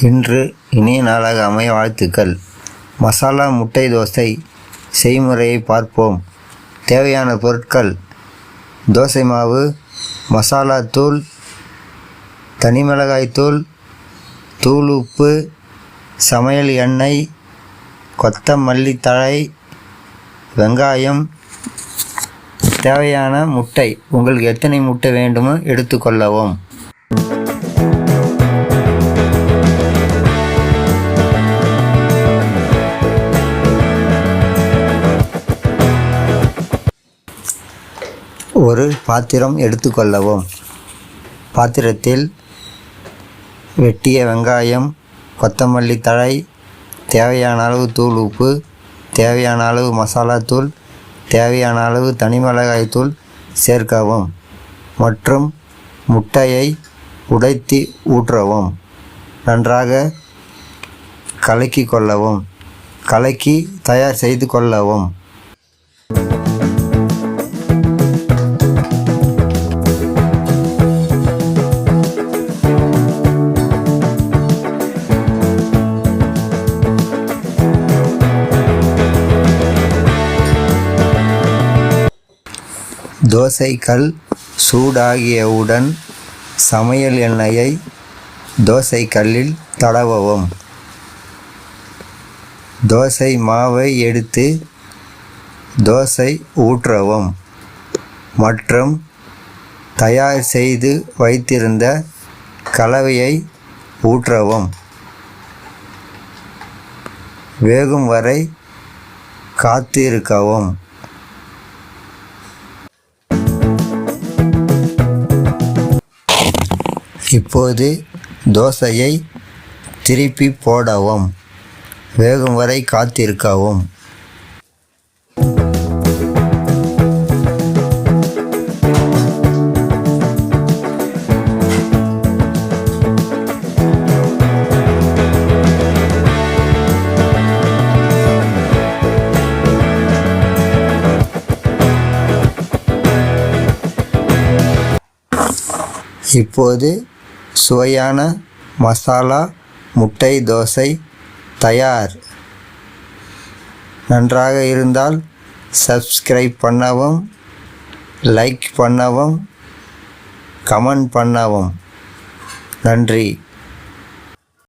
இன்று இனிய நாளாக அமைய வாழ்த்துக்கள். மசாலா முட்டை தோசை செய்முறையை பார்ப்போம். தேவையான பொருட்கள். தோசை மாவு மசாலா தூள் தனிமிளகாய் தூள் தூள் உப்பு சமையல் எண்ணெய் கொத்தமல்லி தழை வெங்காயம். தேவையான முட்டை. உங்களுக்கு எத்தனை முட்டை வேண்டுமோ எடுத்துக்கொள்ளவும் ஒரு பாத்திரம் எடுத்துக்கொள்ளவும். பாத்திரத்தில் வெட்டிய வெங்காயம் கொத்தமல்லி தழை தேவையான அளவு தூள் உப்பு தேவையான அளவு மசாலா தூள் தேவையான அளவு தனி மிளகாய் தூள் சேர்க்கவும் மற்றும் முட்டையை உடைத்து ஊற்றவும். நன்றாக கலக்கி கொள்ளவும். கலக்கி தயார் செய்து கொள்ளவும். தோசைக்கல் சூடாகியவுடன் சமையல் எண்ணெயை தோசை கல்லில் தடவவும். தோசை மாவை எடுத்து தோசை ஊற்றவும். மற்றும் தயார் செய்து வைத்திருந்த கலவையை ஊற்றவும். வேகும் வரை காத்திருக்கவும். இப்போது தோசையை திருப்பி போடவும் வேகும் வரை காத்திருக்கவும். இப்போது சுவையான மசாலா முட்டை தோசை தயார். நன்றாக இருந்தால் சப்ஸ்கிரைப் பண்ணவும் லைக் பண்ணவும் கமெண்ட் பண்ணவும். நன்றி.